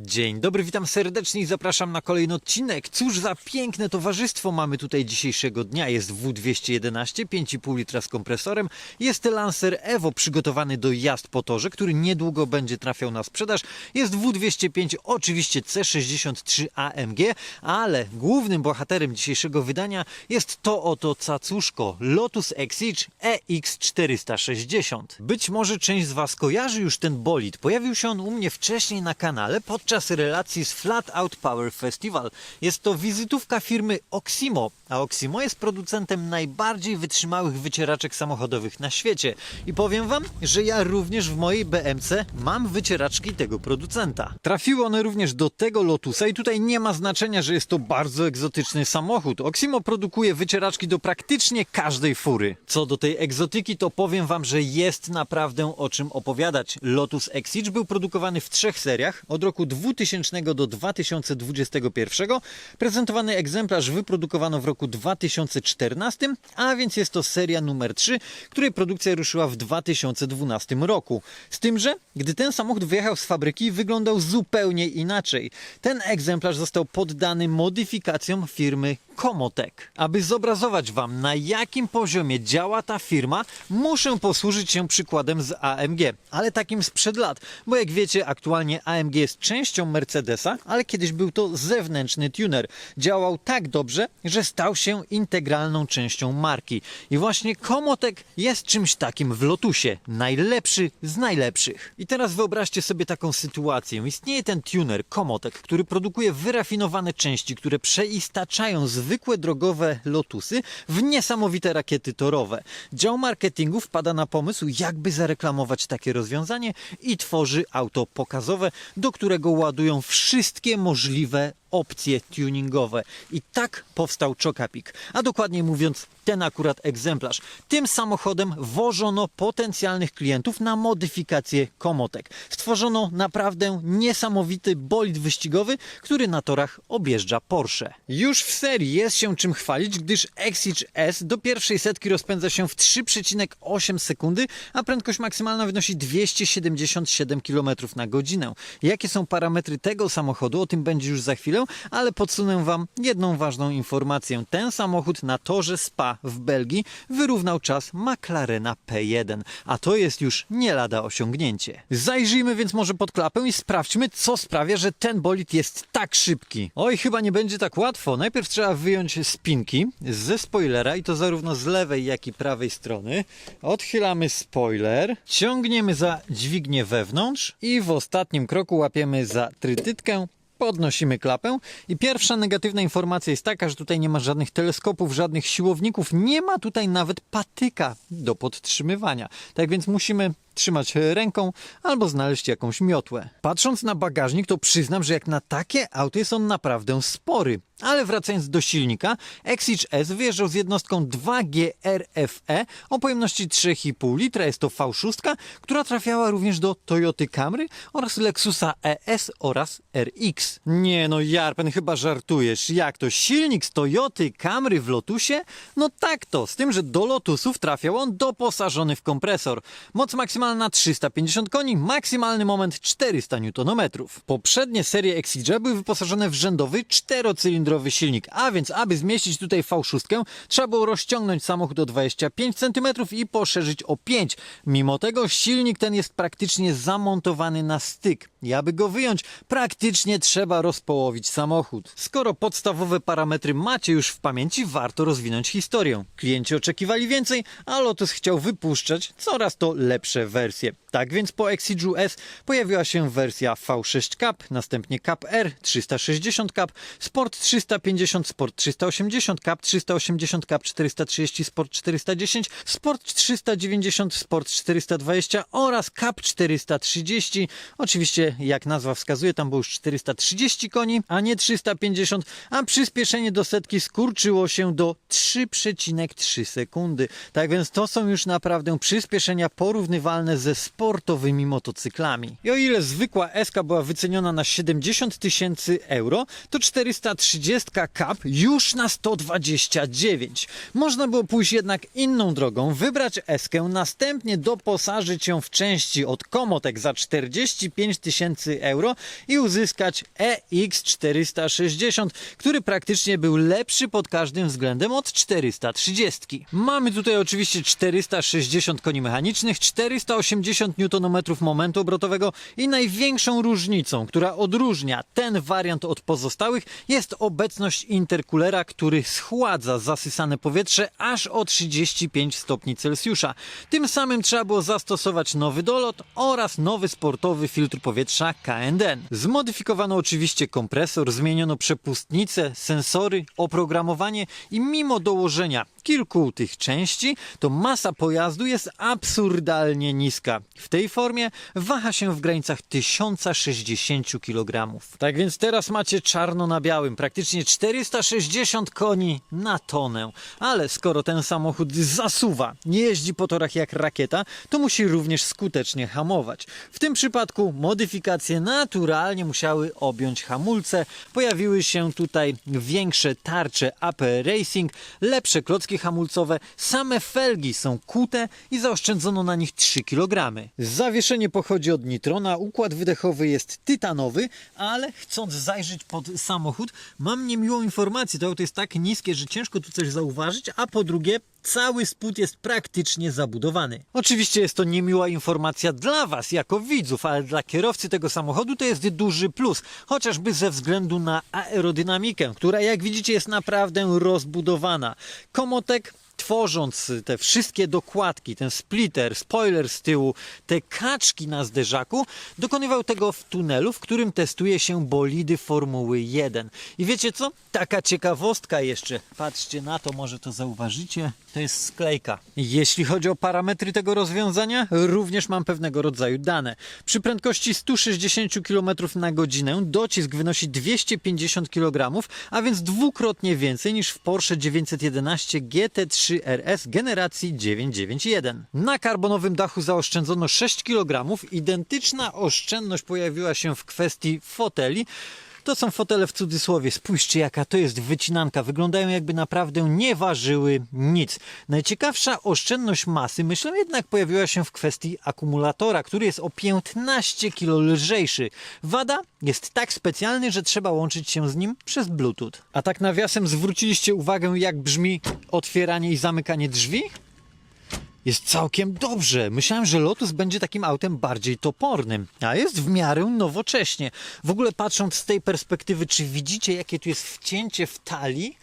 Dzień dobry, witam serdecznie i zapraszam na kolejny odcinek. Cóż za piękne towarzystwo mamy tutaj dzisiejszego dnia. Jest W211, 5,5 litra z kompresorem. Jest Lancer Evo przygotowany do jazd po torze, który niedługo będzie trafiał na sprzedaż. Jest W205, oczywiście C63 AMG, ale głównym bohaterem dzisiejszego wydania jest to oto cacuszko Lotus Exige EX460. Być może część z Was kojarzy już ten bolid. Pojawił się on u mnie wcześniej na kanale podczas relacji z Flat Out Power Festival. Jest to wizytówka firmy Oximo, a Oximo jest producentem najbardziej wytrzymałych wycieraczek samochodowych na świecie. I powiem Wam, że ja również w mojej BMC mam wycieraczki tego producenta. Trafiły one również do tego Lotusa i tutaj nie ma znaczenia, że jest to bardzo egzotyczny samochód. Oximo produkuje wycieraczki do praktycznie każdej fury. Co do tej egzotyki, to powiem Wam, że jest naprawdę o czym opowiadać. Lotus Exige był produkowany w trzech seriach od roku 2000 do 2021. Prezentowany egzemplarz wyprodukowano w roku 2014, a więc jest to seria numer 3, której produkcja ruszyła w 2012 roku. Z tym, że gdy ten samochód wyjechał z fabryki, wyglądał zupełnie inaczej. Ten egzemplarz został poddany modyfikacjom firmy Komotek. Aby zobrazować Wam, na jakim poziomie działa ta firma, muszę posłużyć się przykładem z AMG, ale takim sprzed lat, bo jak wiecie, aktualnie AMG jest częścią Mercedesa, ale kiedyś był to zewnętrzny tuner. Działał tak dobrze, że stał się integralną częścią marki. I właśnie Komotek jest czymś takim w Lotusie. Najlepszy z najlepszych. I teraz wyobraźcie sobie taką sytuację. Istnieje ten tuner Komotek, który produkuje wyrafinowane części, które przeistaczają zwykłe drogowe Lotusy w niesamowite rakiety torowe. Dział marketingu wpada na pomysł, jakby zareklamować takie rozwiązanie i tworzy auto pokazowe, do którego ładują wszystkie możliwe opcje tuningowe. I tak powstał Chocapik, a dokładniej mówiąc ten akurat egzemplarz. Tym samochodem wożono potencjalnych klientów na modyfikację Komotek. Stworzono naprawdę niesamowity bolid wyścigowy, który na torach objeżdża Porsche. Już w serii jest się czym chwalić, gdyż Exige S do pierwszej setki rozpędza się w 3,8 sekundy, a prędkość maksymalna wynosi 277 km na godzinę. Jakie są parametry tego samochodu, o tym będzie już za chwilę, ale podsunę Wam jedną ważną informację. Ten samochód na torze Spa w Belgii wyrównał czas McLarena P1, a to jest już nie lada osiągnięcie. Zajrzyjmy więc może pod klapę i sprawdźmy, co sprawia, że ten bolid jest tak szybki. Oj, chyba nie będzie tak łatwo. Najpierw trzeba wyjąć spinki ze spoilera i to zarówno z lewej, jak i prawej strony. Odchylamy spoiler, ciągniemy za dźwignię wewnątrz i w ostatnim kroku łapiemy za trytytkę Podnosimy klapę i pierwsza negatywna informacja jest taka, że tutaj nie ma żadnych teleskopów, żadnych siłowników, nie ma tutaj nawet patyka do podtrzymywania. Tak więc musimy trzymać ręką albo znaleźć jakąś miotłę. Patrząc na bagażnik, to przyznam, że jak na takie auto jest on naprawdę spory. Ale wracając do silnika, Exige S wyjeżdżał z jednostką 2GRFE E o pojemności 3,5 litra. Jest to V6, która trafiała również do Toyoty Camry oraz Lexusa ES oraz RX. Nie no, Jarpen, chyba żartujesz. Jak to? Silnik z Toyoty Camry w Lotusie? No tak to, z tym, że do Lotusów trafiał on doposażony w kompresor. Moc maksymalna 350 koni, maksymalny moment 400 Nm. Poprzednie serie Exige były wyposażone w rzędowy czterocylindrowy silnik, a więc aby zmieścić tutaj V6, trzeba było rozciągnąć samochód o 25 cm i poszerzyć o 5. Mimo tego silnik ten jest praktycznie zamontowany na styk. I aby go wyjąć, praktycznie trzeba rozpołowić samochód. Skoro podstawowe parametry macie już w pamięci, warto rozwinąć historię. Klienci oczekiwali więcej, a Lotus chciał wypuszczać coraz to lepsze wersje. controversia Tak więc po Exige'u S pojawiła się wersja V6 Cup, następnie Cup R, 360 Cup, Sport 350, Sport 380 Cup, 380 Cup 430, Sport 410, Sport 390, Sport 420 oraz Cup 430. Oczywiście, jak nazwa wskazuje, tam było już 430 koni, a nie 350, a przyspieszenie do setki skurczyło się do 3,3 sekundy. Tak więc to są już naprawdę przyspieszenia porównywalne ze Sport sportowymi motocyklami. I o ile zwykła SK była wyceniona na 70 tysięcy euro, to 430 Cup już na 129. Można było pójść jednak inną drogą, wybrać SK, następnie doposażyć ją w części od Komotek za 45 tysięcy euro i uzyskać EX460, który praktycznie był lepszy pod każdym względem od 430. Mamy tutaj oczywiście 460 koni mechanicznych, 480 Nm momentu obrotowego i największą różnicą, która odróżnia ten wariant od pozostałych jest obecność interkulera, który schładza zasysane powietrze aż o 35 stopni Celsjusza. Tym samym trzeba było zastosować nowy dolot oraz nowy sportowy filtr powietrza KNDN. Zmodyfikowano oczywiście kompresor, zmieniono przepustnicę, sensory, oprogramowanie i mimo dołożenia kilku tych części, to masa pojazdu jest absurdalnie niska. W tej formie waha się w granicach 1060 kg. Tak więc teraz macie czarno na białym, praktycznie 460 koni na tonę. Ale skoro ten samochód zasuwa, nie jeździ po torach jak rakieta, to musi również skutecznie hamować. W tym przypadku modyfikacje naturalnie musiały objąć hamulce. Pojawiły się tutaj większe tarcze AP Racing, lepsze klocki hamulcowe, same felgi są kute i zaoszczędzono na nich 3 kg. Zawieszenie pochodzi od Nitrona, układ wydechowy jest tytanowy, ale chcąc zajrzeć pod samochód, mam niemiłą informację. To auto jest tak niskie, że ciężko tu coś zauważyć, a po drugie cały spód jest praktycznie zabudowany. Oczywiście jest to niemiła informacja dla Was, jako widzów, ale dla kierowcy tego samochodu to jest duży plus, chociażby ze względu na aerodynamikę, która jak widzicie jest naprawdę rozbudowana. Komotek tworząc te wszystkie dokładki, ten splitter, spoiler z tyłu, te kaczki na zderzaku, dokonywał tego w tunelu, w którym testuje się bolidy Formuły 1. I wiecie co? Taka ciekawostka jeszcze. Patrzcie na to, może to zauważycie. To jest sklejka. Jeśli chodzi o parametry tego rozwiązania, również mam pewnego rodzaju dane. Przy prędkości 160 km na godzinę docisk wynosi 250 kg, a więc dwukrotnie więcej niż w Porsche 911 GT3 RS generacji 991. Na karbonowym dachu zaoszczędzono 6 kg. Identyczna oszczędność pojawiła się w kwestii foteli. To są fotele w cudzysłowie. Spójrzcie, jaka to jest wycinanka. Wyglądają jakby naprawdę nie ważyły nic. Najciekawsza oszczędność masy, myślę, jednak pojawiła się w kwestii akumulatora, który jest o 15 kg lżejszy. Wada jest tak specjalny, że trzeba łączyć się z nim przez Bluetooth. A tak nawiasem zwróciliście uwagę, jak brzmi otwieranie i zamykanie drzwi? Jest całkiem dobrze. Myślałem, że Lotus będzie takim autem bardziej topornym, a jest w miarę nowocześnie. W ogóle patrząc z tej perspektywy, czy widzicie, jakie tu jest wcięcie w talii?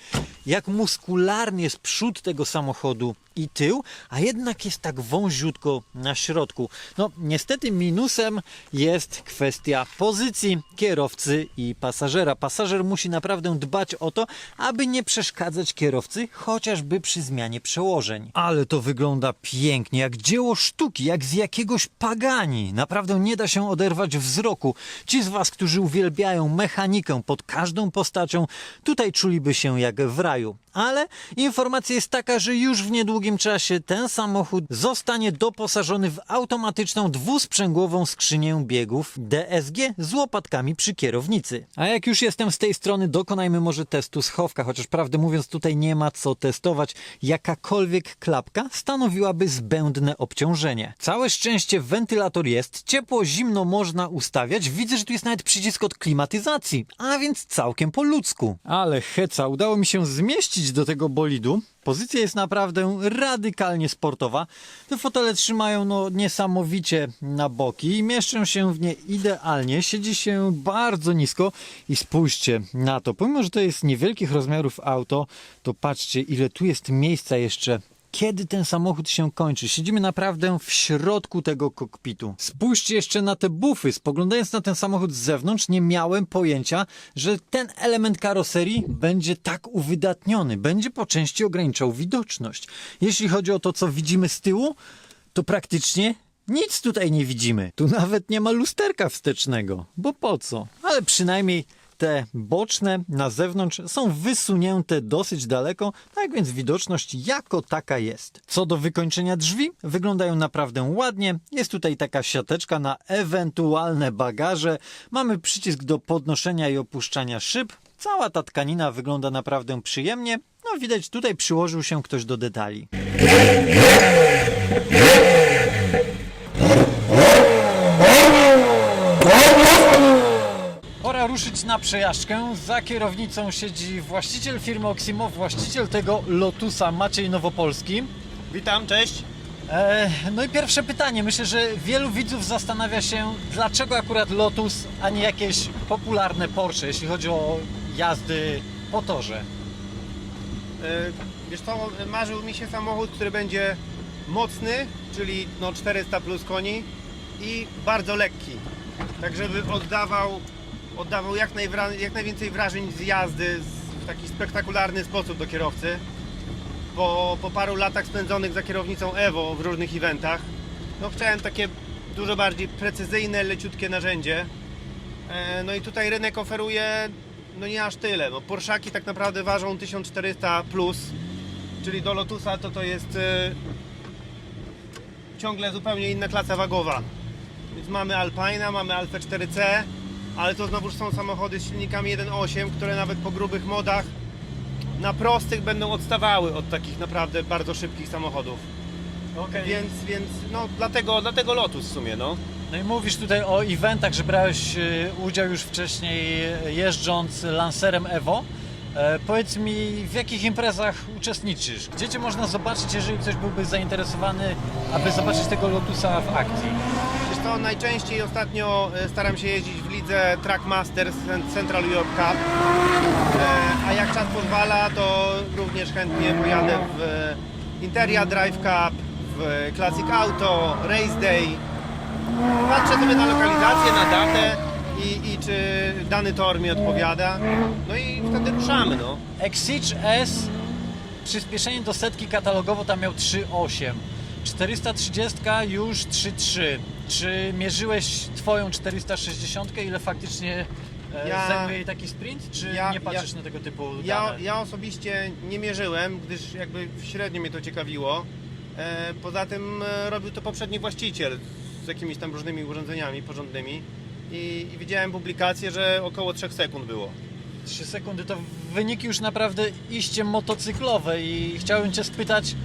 Jak muskularny jest przód tego samochodu i tył, a jednak jest tak wąziutko na środku. No, niestety minusem jest kwestia pozycji kierowcy i pasażera. Pasażer musi naprawdę dbać o to, aby nie przeszkadzać kierowcy, chociażby przy zmianie przełożeń. Ale to wygląda pięknie, jak dzieło sztuki, jak z jakiegoś pagani. Naprawdę nie da się oderwać wzroku. Ci z Was, którzy uwielbiają mechanikę pod każdą postacią, tutaj czuliby się jak w raju. Ale informacja jest taka, że już w niedługim czasie ten samochód zostanie doposażony w automatyczną dwusprzęgłową skrzynię biegów DSG z łopatkami przy kierownicy. A jak już jestem z tej strony, dokonajmy może testu schowka, chociaż prawdę mówiąc tutaj nie ma co testować. Jakakolwiek klapka stanowiłaby zbędne obciążenie. Całe szczęście wentylator jest, ciepło, zimno można ustawiać. Widzę, że tu jest nawet przycisk od klimatyzacji, a więc całkiem po ludzku. Ale heca, udało mi się zmieścić do tego bolidu. Pozycja jest naprawdę radykalnie sportowa. Te fotele trzymają no, niesamowicie na boki i mieszczą się w nie idealnie. Siedzi się bardzo nisko i spójrzcie na to. Pomimo, że to jest niewielkich rozmiarów auto, to patrzcie ile tu jest miejsca jeszcze kiedy ten samochód się kończy. Siedzimy naprawdę w środku tego kokpitu. Spójrzcie jeszcze na te bufy. Spoglądając na ten samochód z zewnątrz, nie miałem pojęcia, że ten element karoserii będzie tak uwydatniony. Będzie po części ograniczał widoczność. Jeśli chodzi o to, co widzimy z tyłu, to praktycznie nic tutaj nie widzimy. Tu nawet nie ma lusterka wstecznego. Bo po co? Ale przynajmniej te boczne na zewnątrz są wysunięte dosyć daleko, tak więc widoczność jako taka jest. Co do wykończenia drzwi, wyglądają naprawdę ładnie. Jest tutaj taka siateczka na ewentualne bagaże. Mamy przycisk do podnoszenia i opuszczania szyb. Cała ta tkanina wygląda naprawdę przyjemnie. No widać, tutaj przyłożył się ktoś do detali. Ruszyć na przejażdżkę. Za kierownicą siedzi właściciel firmy Oximo, właściciel tego Lotusa Maciej Nowopolski. Witam, cześć. E, no i pierwsze pytanie. Myślę, że wielu widzów zastanawia się, dlaczego akurat Lotus, a nie jakieś popularne Porsche, jeśli chodzi o jazdy po torze. E, Wiesz co, marzył mi się samochód, który będzie mocny, czyli no 400 plus koni i bardzo lekki. Tak żeby oddawał, oddawał jak, najwra, jak najwięcej wrażeń z jazdy z, w taki spektakularny sposób do kierowcy. Po, po paru latach spędzonych za kierownicą Evo w różnych eventach, no chciałem takie dużo bardziej precyzyjne, leciutkie narzędzie. E, No i tutaj rynek oferuje no nie aż tyle. No, Porszaki tak naprawdę ważą 1400 plus, czyli do Lotusa to to jest e, ciągle zupełnie inna klasa wagowa. Więc mamy Alpina, mamy Alfa 4C, ale to znowuż są samochody z silnikami 1.8, które nawet po grubych modach na prostych będą odstawały od takich naprawdę bardzo szybkich samochodów. Okay. Więc, więc no dlatego, dlatego Lotus w sumie, no. No i mówisz tutaj o eventach, że brałeś e, udział już wcześniej e, jeżdżąc Lancerem Evo. E, powiedz mi, w jakich imprezach uczestniczysz? Gdzie Cię można zobaczyć, jeżeli ktoś byłby zainteresowany, aby zobaczyć tego Lotusa w akcji? Co, najczęściej ostatnio e, staram się jeździć w lidze Trackmasters Central Europe Cup, E, a jak czas pozwala, to również chętnie pojadę w e, Interia Drive Cup, w Classic Auto, Race Day. Patrzę sobie na lokalizację, na datę i, i czy dany tor mi odpowiada. No i wtedy ruszamy, no. Exige S, przyspieszenie do setki katalogowo tam miał 3,8. 430 już 3,3. Czy mierzyłeś Twoją 460? Ile faktycznie e, Ja- zajmuje jej taki sprint? Czy Ja- nie patrzysz ja- na tego typu Ja, dane? ja osobiście nie mierzyłem, gdyż jakby średnio mnie to ciekawiło. E, poza tym e, robił to poprzedni właściciel z jakimiś tam różnymi urządzeniami porządnymi i, i widziałem publikację, że około 3 sekund było. 3 sekundy to wyniki już naprawdę iście motocyklowe i chciałbym Cię spytać,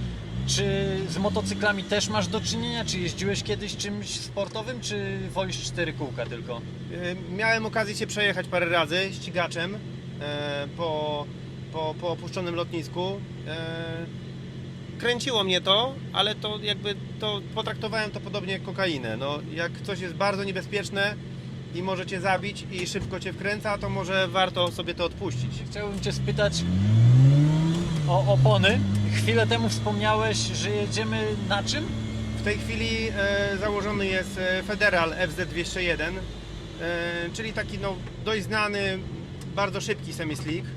czy z motocyklami też masz do czynienia? Czy jeździłeś kiedyś czymś sportowym, czy wolisz cztery kółka tylko? E, miałem okazję się przejechać parę razy ścigaczem e, po, po, po opuszczonym lotnisku. E, kręciło mnie to, ale to jakby to potraktowałem to podobnie jak kokainę. No, jak coś jest bardzo niebezpieczne i może cię zabić i szybko cię wkręca, to może warto sobie to odpuścić. Chciałbym Cię spytać o opony. Chwilę temu wspomniałeś, że jedziemy na czym? W tej chwili e, założony jest e, Federal FZ201, e, czyli taki no, dość znany, bardzo szybki semi-slick. E,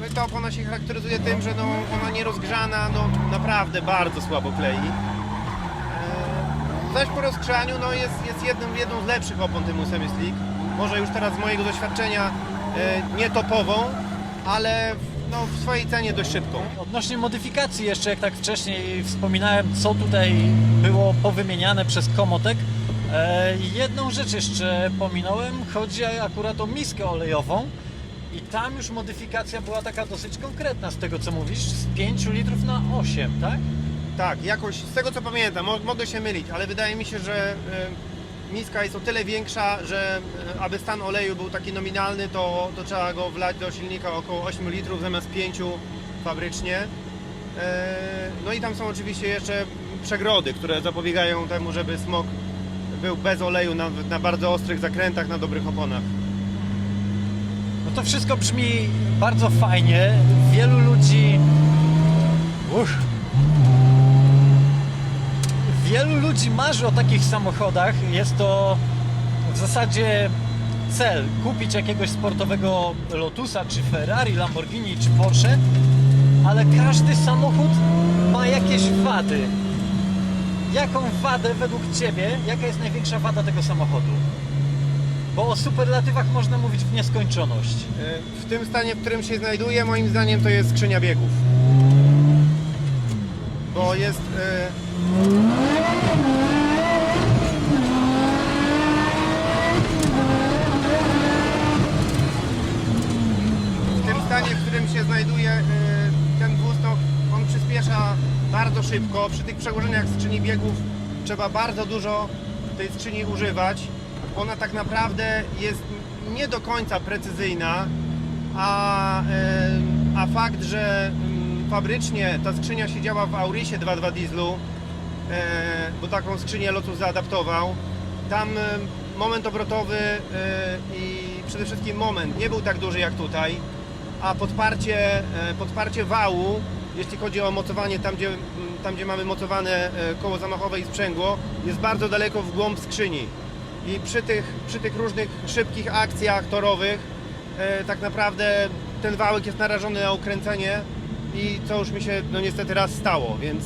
no i ta opona się charakteryzuje tym, że no, ona nie rozgrzana, no naprawdę bardzo słabo klei. E, zaś po rozgrzaniu no, jest, jest jedną, jedną z lepszych opon tymu semi-slick. Może już teraz z mojego doświadczenia e, nie topową, ale w, no, w swojej cenie dość szybką. Odnośnie modyfikacji jeszcze, jak tak wcześniej wspominałem, co tutaj było powymieniane przez Komotek. E, jedną rzecz jeszcze pominąłem, chodzi akurat o miskę olejową. I tam już modyfikacja była taka dosyć konkretna z tego co mówisz, z 5 litrów na 8, tak? Tak, jakoś z tego co pamiętam, mo- mogę się mylić, ale wydaje mi się, że e, miska jest o tyle większa, że e, aby stan oleju był taki nominalny, to, to trzeba go wlać do silnika około 8 litrów zamiast 5 fabrycznie. E, no i tam są oczywiście jeszcze przegrody, które zapobiegają temu, żeby smog był bez oleju na, na bardzo ostrych zakrętach, na dobrych oponach. No to wszystko brzmi bardzo fajnie. Wielu ludzi. Uff. Wielu ludzi marzy o takich samochodach. Jest to w zasadzie cel kupić jakiegoś sportowego Lotusa, czy Ferrari, Lamborghini, czy Porsche, ale każdy samochód ma jakieś wady. Jaką wadę według Ciebie, jaka jest największa wada tego samochodu? Bo o superlatywach można mówić w nieskończoność. E, W tym stanie, w którym się znajduje, moim zdaniem to jest skrzynia biegów. Bo jest. e, W tym stanie, w którym się znajduje e, ten to on przyspiesza bardzo szybko. Przy tych przełożeniach skrzyni biegów trzeba bardzo dużo tej skrzyni używać. Ona tak naprawdę jest nie do końca precyzyjna, a, e, a fakt, że mm, fabrycznie ta skrzynia siedziała w Aurisie 2.2 dieslu, bo taką skrzynię Lotus zaadaptował, tam e, moment obrotowy e, i przede wszystkim moment nie był tak duży jak tutaj, a podparcie, e, podparcie wału, jeśli chodzi o mocowanie tam gdzie, mm, tam, gdzie mamy mocowane e, koło zamachowe i sprzęgło, jest bardzo daleko w głąb skrzyni. I przy tych, przy tych różnych szybkich akcjach torowych e, tak naprawdę ten wałek jest narażony na ukręcenie i co już mi się no niestety raz stało, więc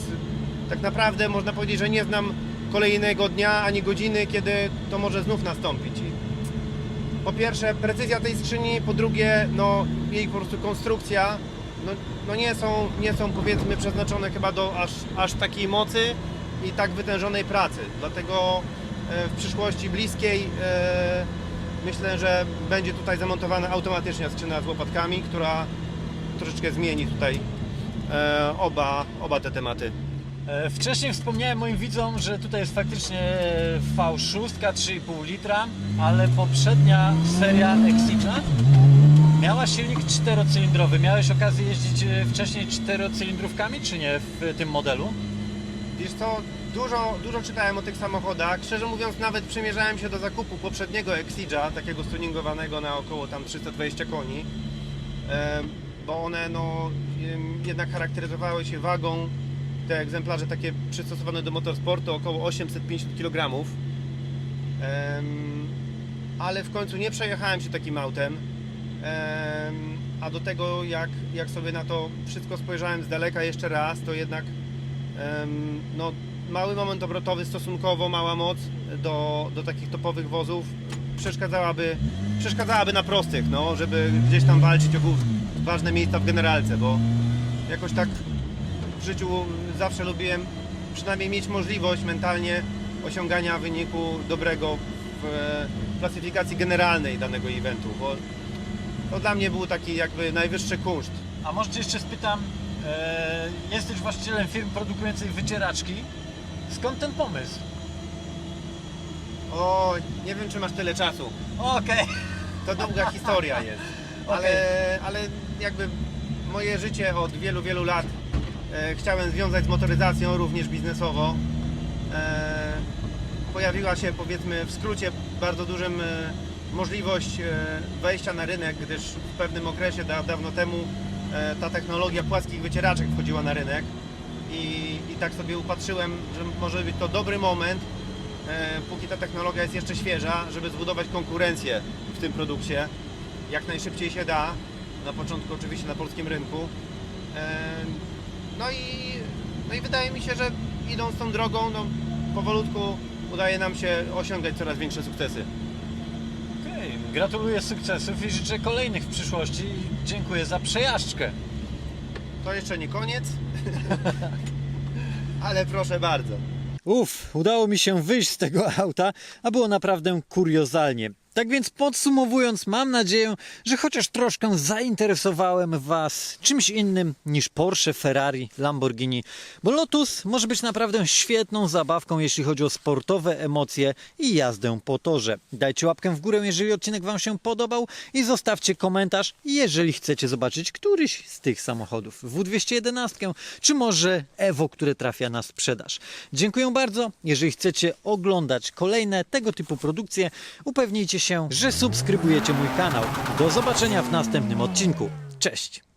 tak naprawdę można powiedzieć, że nie znam kolejnego dnia ani godziny, kiedy to może znów nastąpić. I po pierwsze precyzja tej skrzyni, po drugie no jej po prostu konstrukcja no, no nie, są, nie są powiedzmy przeznaczone chyba do aż, aż takiej mocy i tak wytężonej pracy. Dlatego e, w przyszłości bliskiej e, myślę, że będzie tutaj zamontowana automatycznie skrzyna z łopatkami, która troszeczkę zmieni tutaj e, oba, oba te tematy. E, Wcześniej wspomniałem moim widzom, że tutaj jest faktycznie V6 3,5 litra, ale poprzednia seria Exige miała silnik czterocylindrowy. Miałeś okazję jeździć e, wcześniej czterocylindrówkami, czy nie w tym modelu? Wiesz co, dużo, dużo czytałem o tych samochodach. Szczerze mówiąc, nawet przymierzałem się do zakupu poprzedniego Exige'a, takiego stuningowanego na około tam 320 koni, bo one no, jednak charakteryzowały się wagą. Te egzemplarze takie przystosowane do motorsportu około 850 kg. Ale w końcu nie przejechałem się takim autem. Em, a do tego, jak, jak sobie na to wszystko spojrzałem z daleka jeszcze raz, to jednak no, mały moment obrotowy, stosunkowo mała moc do, do takich topowych wozów przeszkadzałaby, przeszkadzałaby na prostych, no, żeby gdzieś tam walczyć o ważne miejsca w generalce, bo jakoś tak w życiu zawsze lubiłem przynajmniej mieć możliwość mentalnie osiągania wyniku dobrego w e, klasyfikacji generalnej danego eventu, bo to dla mnie był taki jakby najwyższy kunszt. A może cię jeszcze spytam, e, jesteś właścicielem firmy produkującej wycieraczki. Skąd ten pomysł? O, nie wiem czy masz tyle czasu. Okej. To długa historia jest. Ale, ale jakby moje życie od wielu, wielu lat chciałem związać z motoryzacją, również biznesowo. E, pojawiła się powiedzmy w skrócie bardzo dużym e, możliwość e, wejścia na rynek, gdyż w pewnym okresie da, dawno temu e, ta technologia płaskich wycieraczek wchodziła na rynek i, i tak sobie upatrzyłem, że może być to dobry moment, e, póki ta technologia jest jeszcze świeża, żeby zbudować konkurencję w tym produkcie jak najszybciej się da. Na początku oczywiście na polskim rynku. No i, no i wydaje mi się, że idąc tą drogą, no, powolutku udaje nam się osiągać coraz większe sukcesy. Okej, Gratuluję sukcesów i życzę kolejnych w przyszłości. Dziękuję za przejażdżkę. To jeszcze nie koniec, ale proszę bardzo. Uff, udało mi się wyjść z tego auta, a było naprawdę kuriozalnie. Tak więc podsumowując, mam nadzieję, że chociaż troszkę zainteresowałem Was czymś innym niż Porsche, Ferrari, Lamborghini, bo Lotus może być naprawdę świetną zabawką, jeśli chodzi o sportowe emocje i jazdę po torze. Dajcie łapkę w górę, jeżeli odcinek Wam się podobał i zostawcie komentarz, jeżeli chcecie zobaczyć któryś z tych samochodów. W211 czy może Evo, które trafia na sprzedaż. Dziękuję bardzo. Jeżeli chcecie oglądać kolejne tego typu produkcje, upewnijcie się, że subskrybujecie mój kanał. Do zobaczenia w następnym odcinku. Cześć!